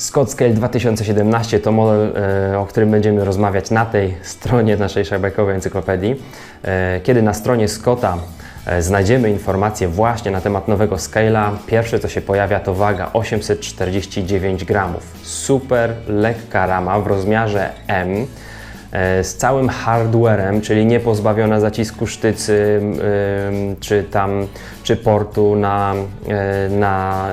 Scott Scale 2017 to model, e, o którym będziemy rozmawiać na tej stronie naszej szabajkowej encyklopedii. E, Kiedy na stronie Scotta e, znajdziemy informacje właśnie na temat nowego Scale'a, pierwsze co się pojawia to waga 849 gramów. Super lekka rama w rozmiarze M z całym hardwarem, czyli nie pozbawiona zacisku sztycy czy tam czy portu na, na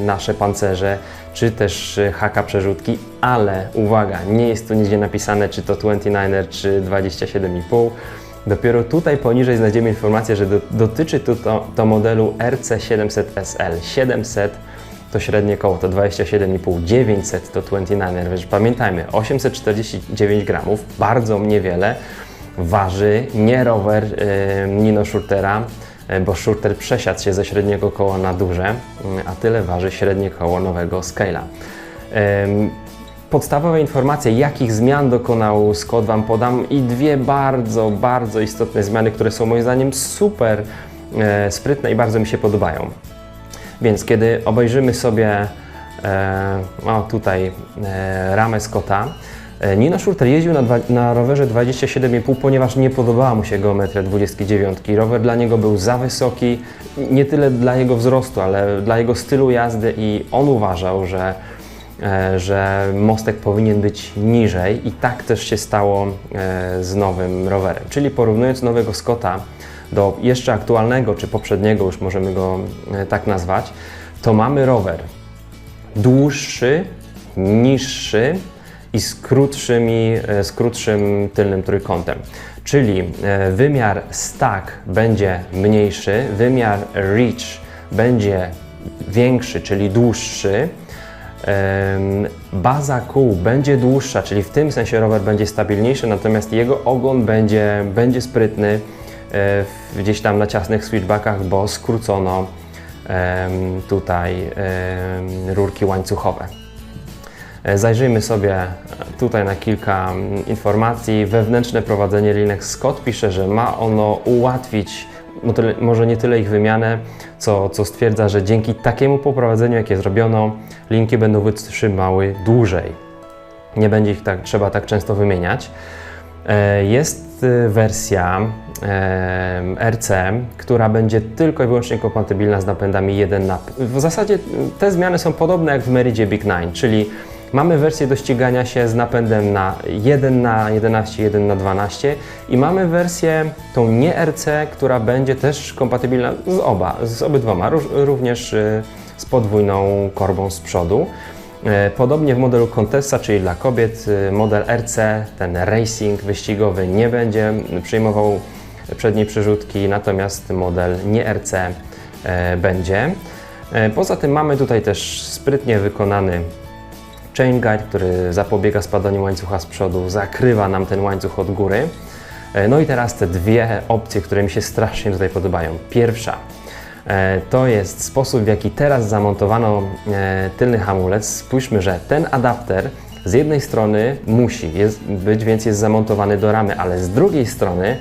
nasze pancerze, czy też e, haka przerzutki, ale uwaga, nie jest tu nigdzie napisane czy to 29er czy 27,5. Dopiero tutaj poniżej znajdziemy informację, że do, dotyczy to, to, to modelu RC700SL. 700 to średnie koło, to 27,5, 900 to 29er, więc pamiętajmy, 849 gramów, bardzo niewiele, waży nie rower yy, Nino Schurtera, bo Schurter przesiadł się ze średniego koła na duże, yy, a tyle waży średnie koło nowego Scala. Podstawowe informacje, jakich zmian dokonał Scott Wam podam i dwie bardzo, bardzo istotne zmiany, które są moim zdaniem super e, sprytne i bardzo mi się podobają. Więc kiedy obejrzymy sobie e, o, tutaj e, ramę Scotta, e, Nino Schurter jeździł na, dwa, na rowerze 27,5, ponieważ nie podobała mu się geometria 29. Rower dla niego był za wysoki, nie tyle dla jego wzrostu, ale dla jego stylu jazdy i on uważał, że, e, że mostek powinien być niżej i tak też się stało e, z nowym rowerem. Czyli porównując nowego Scotta do jeszcze aktualnego, czy poprzedniego, już możemy go e, tak nazwać, to mamy rower dłuższy, niższy i z, krótszymi, e, z krótszym tylnym trójkątem. Czyli e, wymiar stack będzie mniejszy, wymiar reach będzie większy, czyli dłuższy. Baza kół będzie dłuższa, czyli w tym sensie rower będzie stabilniejszy, natomiast jego ogon będzie, będzie sprytny e, gdzieś tam na ciasnych switchbackach, bo skrócono tutaj rurki łańcuchowe. E, Zajrzyjmy sobie tutaj na kilka mm, informacji. Wewnętrzne prowadzenie linek Scott pisze, że ma ono ułatwić no może nie tyle ich wymianę, co, co stwierdza, że dzięki takiemu poprowadzeniu, jakie zrobiono, linki będą wytrzymały dłużej. Nie będzie ich tak, trzeba tak często wymieniać. E, Jest e, wersja e, RC, która będzie tylko i wyłącznie kompatybilna z napędami 1 na. W zasadzie te zmiany są podobne jak w Meridzie Big 9, czyli mamy wersję do ścigania się z napędem na 1 na 11, 1 na 12 i mamy wersję tą nie RC, która będzie też kompatybilna z oba, z obydwoma, ró- również e, z podwójną korbą z przodu. E, Podobnie w modelu Contessa, czyli dla kobiet, e, model RC, ten racing wyścigowy nie będzie przyjmował przedniej przerzutki, natomiast model nie RC e, będzie. E, Poza tym mamy tutaj też sprytnie wykonany chain guide, który zapobiega spadaniu łańcucha z przodu, zakrywa nam ten łańcuch od góry. E, No i teraz te dwie opcje, które mi się strasznie tutaj podobają. Pierwsza e, to jest sposób, w jaki teraz zamontowano e, tylny hamulec. Spójrzmy, że ten adapter z jednej strony musi jest, być, więc jest zamontowany do ramy, ale z drugiej strony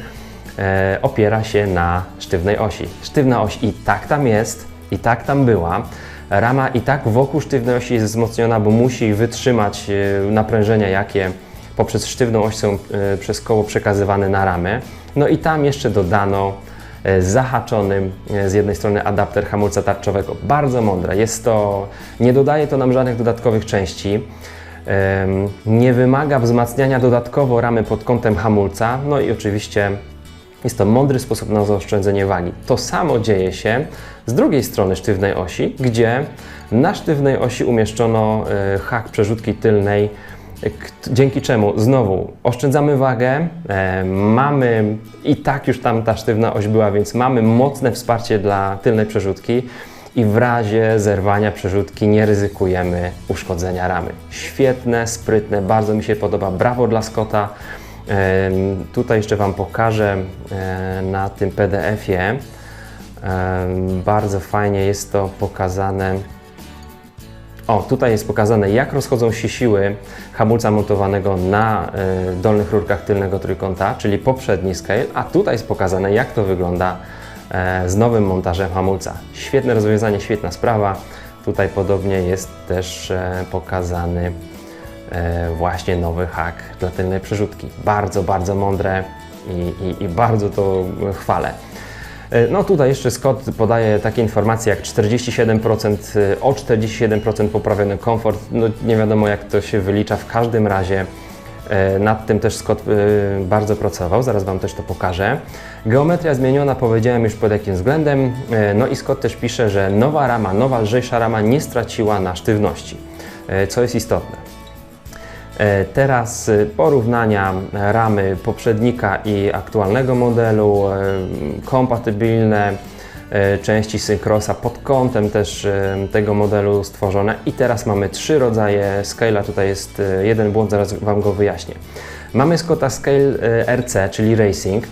opiera się na sztywnej osi. Sztywna oś i tak tam jest, i tak tam była. Rama i tak wokół sztywnej osi jest wzmocniona, bo musi wytrzymać e, naprężenia, jakie poprzez sztywną oś są e, przez koło przekazywane na ramę. No i tam jeszcze dodano e, zahaczony e, z jednej strony adapter hamulca tarczowego. Bardzo mądre. Jest to, nie dodaje to nam żadnych dodatkowych części. Nie wymaga wzmacniania dodatkowo ramy pod kątem hamulca. No i oczywiście jest to mądry sposób na zaoszczędzenie wagi. To samo dzieje się z drugiej strony sztywnej osi, gdzie na sztywnej osi umieszczono e, hak przerzutki tylnej, dzięki czemu znowu oszczędzamy wagę, e, mamy i tak już tam ta sztywna oś była, więc mamy mocne wsparcie dla tylnej przerzutki i w razie zerwania przerzutki nie ryzykujemy uszkodzenia ramy. Świetne, sprytne, bardzo mi się podoba. Brawo dla Scotta. Tutaj jeszcze Wam pokażę na tym PDF-ie. Bardzo fajnie jest to pokazane. O, tutaj jest pokazane, jak rozchodzą się siły hamulca montowanego na e, dolnych rurkach tylnego trójkąta, czyli poprzedni scale, a tutaj jest pokazane, jak to wygląda e, z nowym montażem hamulca. Świetne rozwiązanie, świetna sprawa. Tutaj podobnie jest też e, pokazany właśnie nowy hak dla tylnej przerzutki. Bardzo, bardzo mądre i, i, i bardzo to chwalę. E, No tutaj jeszcze Scott podaje takie informacje jak 47%, e, o 47% poprawiony komfort. No nie wiadomo jak to się wylicza. W każdym razie e, nad tym też Scott e, bardzo pracował, zaraz Wam też to pokażę. Geometria zmieniona, powiedziałem już pod jakim względem. E, No i Scott też pisze, że nowa rama, nowa lżejsza rama nie straciła na sztywności, e, co jest istotne. E, Teraz e, porównania ramy poprzednika i aktualnego modelu, e, kompatybilne części Syncrossa pod kątem też tego modelu stworzone i teraz mamy trzy rodzaje scale'a, tutaj jest jeden błąd, zaraz Wam go wyjaśnię. Mamy Scotta Scale RC, czyli Racing,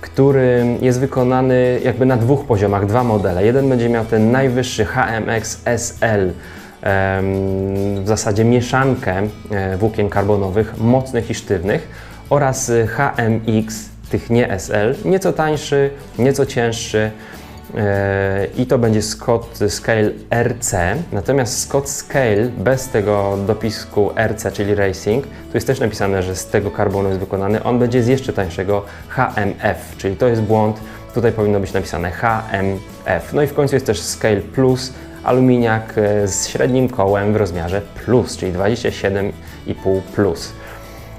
który jest wykonany jakby na dwóch poziomach, dwa modele. Jeden będzie miał ten najwyższy HMX SL, w zasadzie mieszankę e, włókien karbonowych, mocnych i sztywnych oraz y, HMX, tych nie SL, nieco tańszy, nieco cięższy e, i to będzie Scott Scale RC. Natomiast Scott Scale bez tego dopisku RC, czyli Racing, tu jest też napisane, że z tego karbonu jest wykonany, on będzie z jeszcze tańszego HMF, czyli to jest błąd, tutaj powinno być napisane HMF. No i w końcu jest też Scale Plus, aluminiak e, z średnim kołem w rozmiarze plus, czyli 27,5 plus.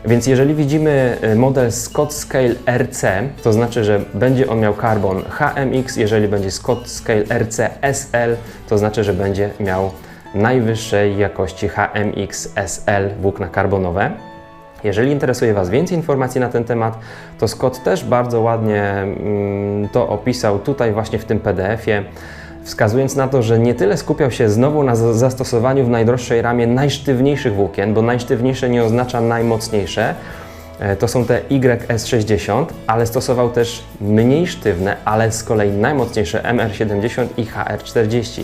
Więc jeżeli widzimy e, model Scott Scale RC, to znaczy, że będzie on miał karbon HMX, jeżeli będzie Scott Scale RC SL, to znaczy, że będzie miał najwyższej jakości HMX SL włókna karbonowe. Jeżeli interesuje Was więcej informacji na ten temat, to Scott też bardzo ładnie mm, to opisał tutaj właśnie w tym PDF-ie, wskazując na to, że nie tyle skupiał się znowu na za- zastosowaniu w najdroższej ramie najsztywniejszych włókien, bo najsztywniejsze nie oznacza najmocniejsze, E, to są te YS60, ale stosował też mniej sztywne, ale z kolei najmocniejsze MR70 i HR40.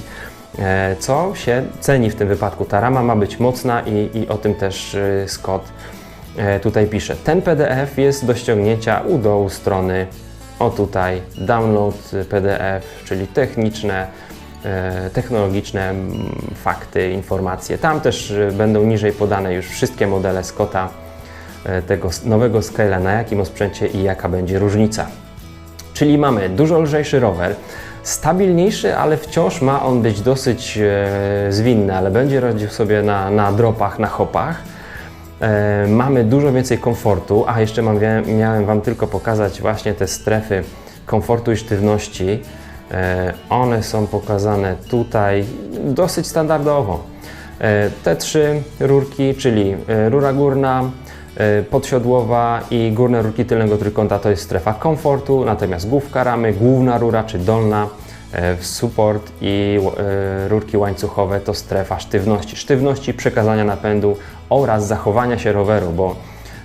E, Co się ceni w tym wypadku? Ta rama ma być mocna i, i o tym też y, Scott e, tutaj pisze. Ten PDF jest do ściągnięcia u dołu strony. O tutaj, download PDF, czyli techniczne, e, technologiczne fakty, informacje. Tam też y, będą niżej podane już wszystkie modele Scotta e, tego nowego Scala, na jakim osprzęcie i jaka będzie różnica. Czyli mamy dużo lżejszy rower, stabilniejszy, ale wciąż ma on być dosyć e, zwinny, ale będzie radził sobie na, na dropach, na hopach. E, mamy dużo więcej komfortu, a jeszcze mam, miałem Wam tylko pokazać właśnie te strefy komfortu i sztywności. E, one są pokazane tutaj dosyć standardowo. E, te trzy rurki, czyli rura górna, podsiodłowa i górne rurki tylnego trójkąta to jest strefa komfortu, natomiast główka ramy, główna rura czy dolna w support i e, rurki łańcuchowe to strefa sztywności. Sztywności przekazania napędu oraz zachowania się roweru, bo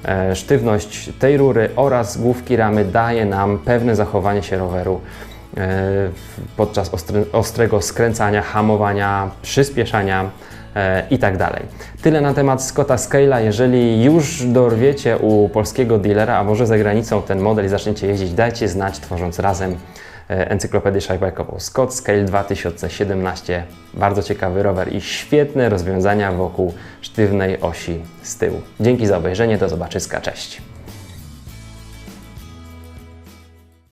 e, sztywność tej rury oraz główki ramy daje nam pewne zachowanie się roweru e, podczas ostrego skręcania, hamowania, przyspieszania e, i tak dalej. Tyle na temat Scotta Scala. Jeżeli już dorwiecie u polskiego dealera, a może za granicą ten model i zaczniecie jeździć, dajcie znać, tworząc razem e, encyklopedię szajbajkową. Scott Scale 2017. Bardzo ciekawy rower i świetne rozwiązania wokół sztywnej osi z tyłu. Dzięki za obejrzenie, do zobaczyska, cześć.